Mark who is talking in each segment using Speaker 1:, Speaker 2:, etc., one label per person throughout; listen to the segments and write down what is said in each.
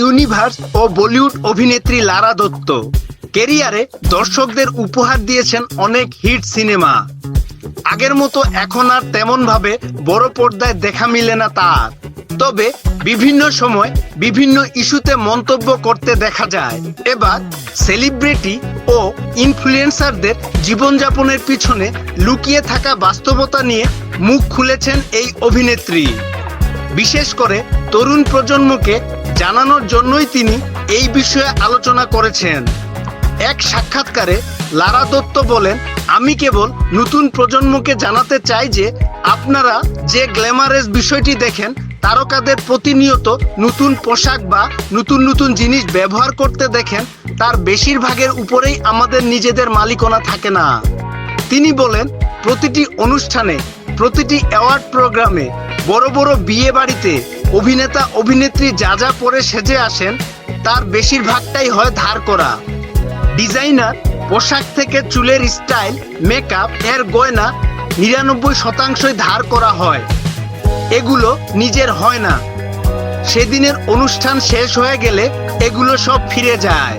Speaker 1: Universe ও বলিউড অভিনেত্রী লারা দত্ত। কেরিয়ারে দর্শকদের উপহার দিয়েছেন অনেক হিট সিনেমা। আগের মতো এখন আর তেমন ভাবে বড় পর্দায় দেখা মিলে না তার। তবে বিভিন্ন সময় বিভিন্ন ইস্যুতে মন্তব্য করতে দেখা যায়। এবার সেলিব্রিটি ও ইনফ্লুয়েন্সারদের জীবনযাপনের পিছনে লুকিয়ে থাকা বাস্তবতা নিয়ে মুখ খুলেছেন এই অভিনেত্রী। বিশেষ করে তরুণ প্রজন্মকে জানানোর জন্যই তিনি এই বিষয়ে আলোচনা করেছেন। এক সাক্ষাৎকারে লারা দত্ত বলেন, আমি কেবল নতুন প্রজন্মকে জানাতে চাই যে আপনারা যে গ্ল্যামারেস বিষয়টি দেখেন, তারকাদের প্রতিনিয়ত নতুন পোশাক বা নতুন নতুন জিনিস ব্যবহার করতে দেখেন, তার বেশিরভাগের উপরেই আমাদের নিজেদের মালিকানা থাকে না। তিনি বলেন, প্রতিটি অনুষ্ঠানে, প্রতিটি অ্যাওয়ার্ড প্রোগ্রামে, বড় বড় বিয়ে বাড়িতে অভিনেতা, অভিনেত্রী যা যা পরে সেজে আসেন, তার বেশিরভাগটাই হয় ধার করা। ডিজাইনার, পোশাক থেকে চুলের স্টাইল, মেকআপ, এর গয়না নিরানব্বই শতাংশই ধার করা হয়। এগুলো নিজের হয় না। সেদিনের অনুষ্ঠান শেষ হয়ে গেলে এগুলো সব ফিরে যায়।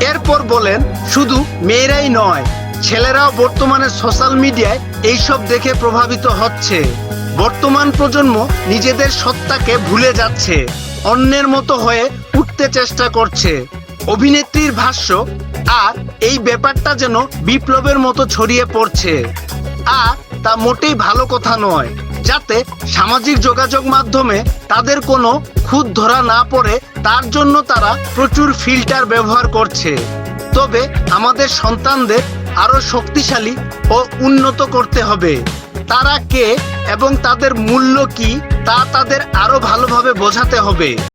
Speaker 1: এরপর বলেন, শুধু মেয়েরাই নয় ছেলেরাও বর্তমানে সোশ্যাল মিডিয়ায় এইসব দেখে প্রভাবিত হচ্ছে। বর্তমান প্রজন্ম নিজেদের সত্তাকে ভুলে যাচ্ছে, অন্যের মতো হয়ে উঠতে চেষ্টা করছে। অভিনেত্রীর ভাষ্য, আর এই ব্যাপারটা যেন বিপ্লবের মতো ছড়িয়ে পড়ছে। আর তা মোটেই ভালো কথা নয়, যাতে সামাজিক যোগাযোগ মাধ্যমে তাদের কোনো খুদ ধরা না পড়ে, তার জন্য তারা প্রচুর ফিল্টার ব্যবহার করছে। তবে আমাদের সন্তানদের আরও শক্তিশালী ও উন্নত করতে হবে। তারা কে এবং তাদের মূল্য কি তা তাদের আরও ভালোভাবে বোঝাতে হবে।